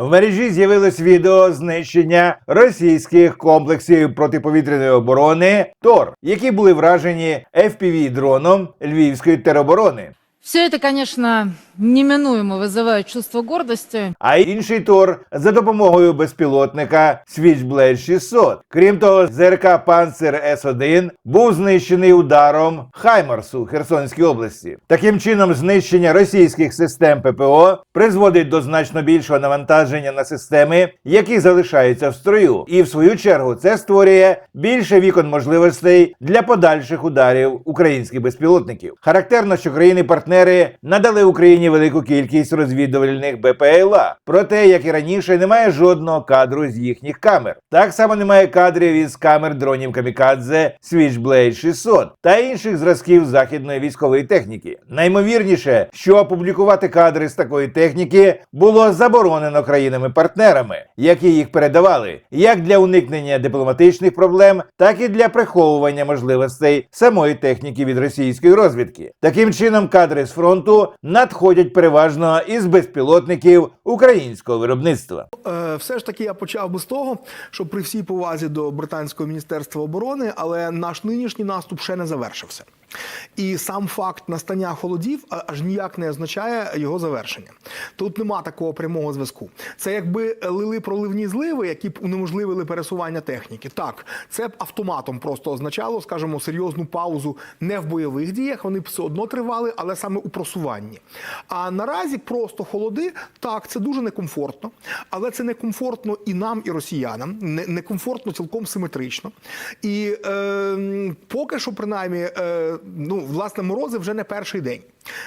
В мережі з'явилось відео знищення російських комплексів протиповітряної оборони ТОР, які були вражені fpv дроном львівської тероборони. Все это, конечно, неминуемо вызывает чувство гордости. а інший Тор за допомогою безпілотника Switchblade 600. Крім того, ЗРК Панцер С1 був знищений ударом Хаймарсу Херсонській області. Таким чином, знищення російських систем ППО призводить до значно більшого навантаження на системи, які залишаються в строю, і в свою чергу це створює більше вікон можливостей для подальших ударів українських безпілотників. Характерно, що країни-партнери надали Україні велику кількість розвідувальних БПЛА. Проте, як і раніше, немає жодного кадру з їхніх камер. Так само немає кадрів із камер дронів Камікадзе Switchblade 600 та інших зразків західної військової техніки. Наймовірніше, що опублікувати кадри з такої техніки було заборонено країнами-партнерами, які їх передавали, як для уникнення дипломатичних проблем, так і для приховування можливостей самої техніки від російської розвідки. Таким чином, кадри з фронту надходять переважно із безпілотників українського виробництва. Е, Все ж таки я почав би з того, що при всій повазі до британського міністерства оборони, але наш нинішній наступ ще не завершився. І сам факт настання холодів аж ніяк не означає його завершення. Тут нема такого прямого зв'язку. Це якби лили проливні зливи, які б унеможливили пересування техніки. Так, це б автоматом просто означало, скажімо, серйозну паузу не в бойових діях. Вони б все одно тривали, але саме у просуванні. А наразі просто холоди, так, це дуже некомфортно, але це некомфортно і нам, і росіянам. Некомфортно цілком симетрично. І е, поки що, принаймні, е, ну, власне, морози вже не перший день.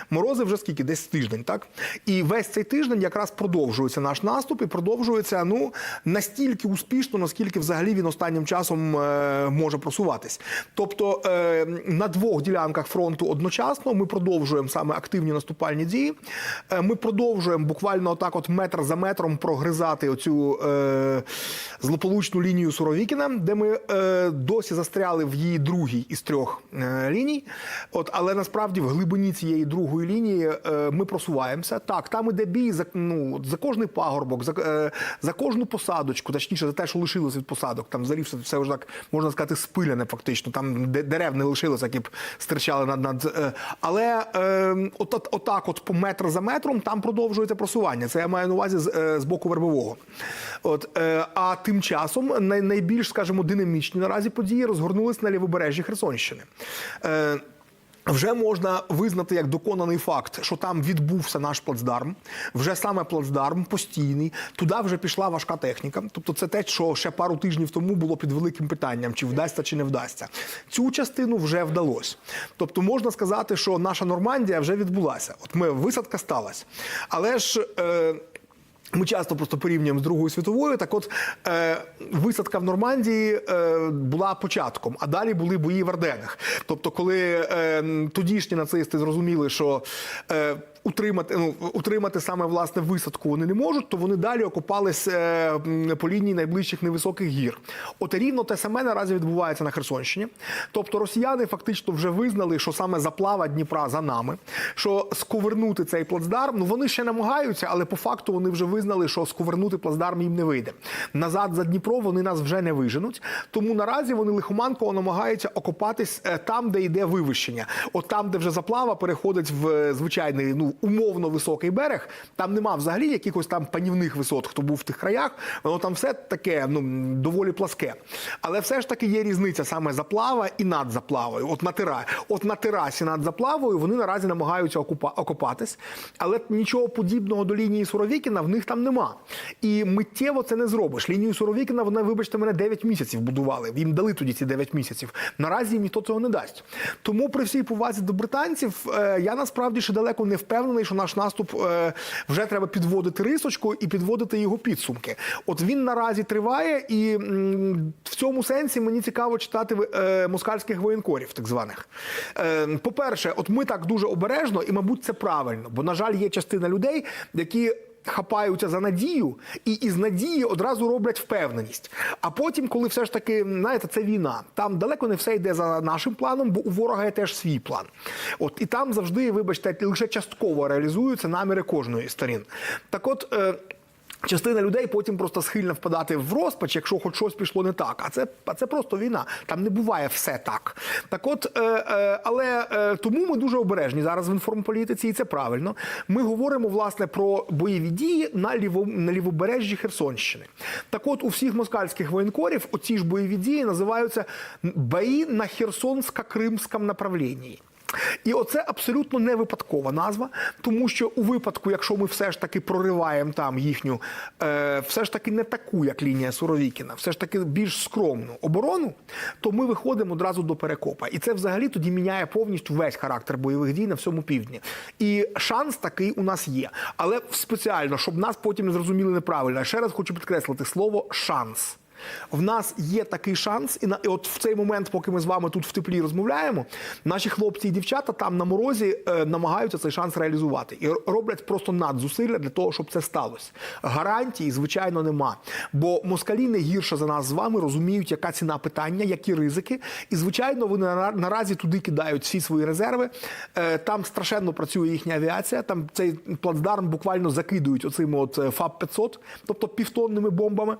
Морози вже скільки? Десь тиждень, так? І весь цей тиждень якраз продовжується наш наступ і продовжується ну настільки успішно, наскільки взагалі він останнім часом е, може просуватись. Тобто е, на двох ділянках фронту одночасно ми продовжуємо саме активні наступальні дії. Е, ми продовжуємо буквально отак, от метр за метром прогризати оцю е, злополучну лінію Суровікіна, де ми е, досі застряли в її другій із трьох е, ліній. От, але насправді в глибині цієї другої лінії е, ми просуваємося. Так, там іде бій за, ну, за кожний пагорбок, за, е, за кожну посадочку, точніше, за те, що лишилося від посадок. Там взагалі все, все вже так можна сказати спиляне, фактично. Там де- дерев не лишилося, які б стирчали над. над е, але е, от, от, отак, от по метр за метром, там продовжується просування. Це я маю на увазі з, з боку вербового. От, а тим часом най, найбільш, скажімо, динамічні наразі події розгорнулись на лівобережжі Херсонщини. Вже можна визнати як доконаний факт, що там відбувся наш плацдарм. Вже саме плацдарм постійний. Туди вже пішла важка техніка. Тобто, це те, що ще пару тижнів тому було під великим питанням, чи вдасться, чи не вдасться. Цю частину вже вдалося. Тобто, можна сказати, що наша Нормандія вже відбулася. От ми висадка сталася. Але ж. Е, ми часто просто порівнюємо з Другою світовою. Так, от е, висадка в Нормандії е, була початком, а далі були бої в Арденах. Тобто, коли е, тодішні нацисти зрозуміли, що е, утримати, ну, утримати саме власне висадку вони не можуть, то вони далі окопались е, по лінії найближчих невисоких гір. От рівно те саме наразі відбувається на Херсонщині. Тобто росіяни фактично вже визнали, що саме заплава Дніпра за нами, що сковернути цей плацдарм, ну вони ще намагаються, але по факту вони вже визнали, що сковернути плацдарм їм не вийде. Назад за Дніпро вони нас вже не виженуть. Тому наразі вони лихоманково намагаються окопатись е, там, де йде вивищення. От там, де вже заплава переходить в е, звичайний, ну умовно високий берег. Там нема взагалі якихось там панівних висот, хто був в тих краях. Воно там все таке, ну доволі пласке. Але все ж таки є різниця саме заплава і над заплавою. От на тира, от на терасі над заплавою вони наразі намагаються окупа, окопатись, але нічого подібного до лінії Суровікіна в них там нема. І миттєво це не зробиш. Лінію Суровікіна вони, вибачте, мене 9 місяців будували. Їм дали тоді ці 9 місяців. Наразі їм ніхто цього не дасть. Тому при всій повазі до британців е, я насправді ще далеко не впевнений, що наш наступ е, вже треба підводити рисочку і підводити його підсумки. От він наразі триває, і в цьому сенсі мені цікаво читати е, москальських воєнкорів, так званих. Е, по-перше, от ми так дуже обережно, і, мабуть, це правильно, бо, на жаль, є частина людей, які. Хапаються за надію і із надії одразу роблять впевненість. А потім, коли все ж таки, знаєте, це війна, там далеко не все йде за нашим планом, бо у ворога є теж свій план. От і там завжди, вибачте, лише частково реалізуються наміри кожної з сторін. Так от. Е, Частина людей потім просто схильна впадати в розпач, якщо хоч щось пішло не так. А це, а це просто війна. Там не буває все так. Так от, е, е, але е, тому ми дуже обережні зараз в інформполітиці, і це правильно. Ми говоримо власне про бойові дії на ліво, на лівобережжі Херсонщини. Так от у всіх москальських воєнкорів оці ж бойові дії називаються бої на Херсонсько-Кримському направлінні. І оце абсолютно не випадкова назва, тому що у випадку, якщо ми все ж таки прориваємо там їхню, е, все ж таки не таку, як лінія Суровікіна, все ж таки більш скромну оборону, то ми виходимо одразу до перекопа. І це взагалі тоді міняє повністю весь характер бойових дій на всьому півдні. І шанс такий у нас є. Але спеціально, щоб нас потім не зрозуміли неправильно, я ще раз хочу підкреслити слово шанс. В нас є такий шанс, і на і от в цей момент, поки ми з вами тут в теплі розмовляємо, наші хлопці і дівчата там на морозі е, намагаються цей шанс реалізувати і роблять просто надзусилля для того, щоб це сталося. Гарантій, звичайно, нема. Бо москалі не гірше за нас з вами розуміють, яка ціна питання, які ризики. І звичайно, вони наразі туди кидають всі свої резерви. Е, Там страшенно працює їхня авіація. Там цей плацдарм буквально закидують оцими от е, ФАП 500 тобто півтонними бомбами.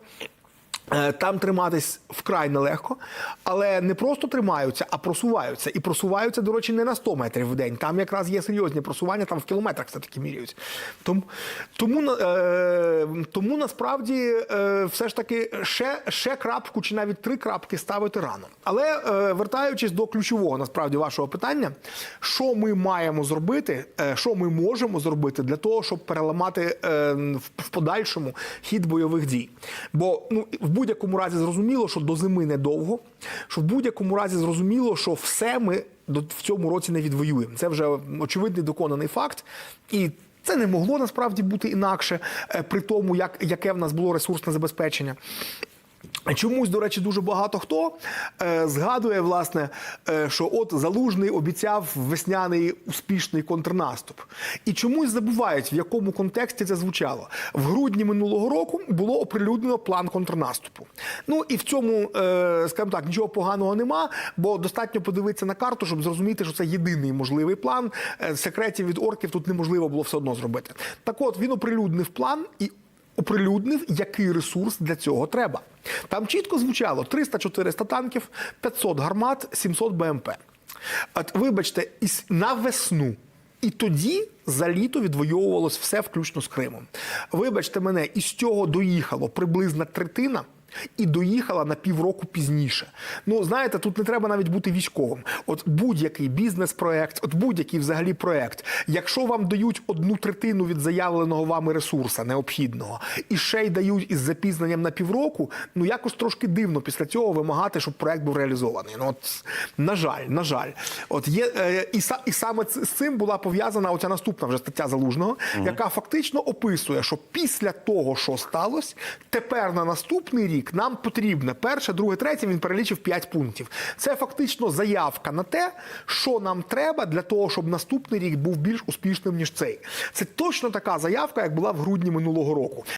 Е, Там триматись вкрай нелегко, але не просто тримаються, а просуваються. І просуваються, до речі, не на 100 метрів в день. Там якраз є серйозні просування, там в кілометрах все-таки міряють. Тому, тому, е, тому насправді е, все ж таки ще, ще крапку чи навіть три крапки ставити рано. Але е, вертаючись до ключового насправді вашого питання, що ми маємо зробити, е, що ми можемо зробити для того, щоб переламати е, в, в подальшому хід бойових дій. Бо ну, будь-якому разі зрозуміло, що до зими недовго, що в будь-якому разі зрозуміло, що все ми в цьому році не відвоюємо. Це вже очевидний доконаний факт. І це не могло насправді бути інакше, е, при тому, як, яке в нас було ресурсне забезпечення. Чомусь, до речі, дуже багато хто е, згадує, власне, е, що от Залужний обіцяв весняний успішний контрнаступ. І чомусь забувають, в якому контексті це звучало. В грудні минулого року було оприлюднено план контрнаступу. Ну і в цьому, е, скажімо так, нічого поганого нема, бо достатньо подивитися на карту, щоб зрозуміти, що це єдиний можливий план. Е, секретів від орків тут неможливо було все одно зробити. Так от він оприлюднив план і оприлюднив, який ресурс для цього треба. Там чітко звучало 300-400 танків, 500 гармат, 700 БМП. От, вибачте, на весну. І тоді за літо відвоювалось все включно з Кримом. Вибачте мене, із цього доїхало приблизно третина. І доїхала на півроку пізніше. Ну знаєте, тут не треба навіть бути військовим. От будь-який бізнес-проект, от будь-який взагалі проект. Якщо вам дають одну третину від заявленого вами ресурса необхідного, і ще й дають із запізненням на півроку, ну якось трошки дивно після цього вимагати, щоб проект був реалізований. Ну от на жаль, на жаль, от є е, і, са- і саме з цим була пов'язана оця наступна вже стаття залужного, яка фактично описує, що після того, що сталося, тепер на наступний рік нам потрібне перше, друге, третє. Він перелічив 5 пунктів. Це фактично заявка на те, що нам треба для того, щоб наступний рік був більш успішним ніж цей. Це точно така заявка, як була в грудні минулого року.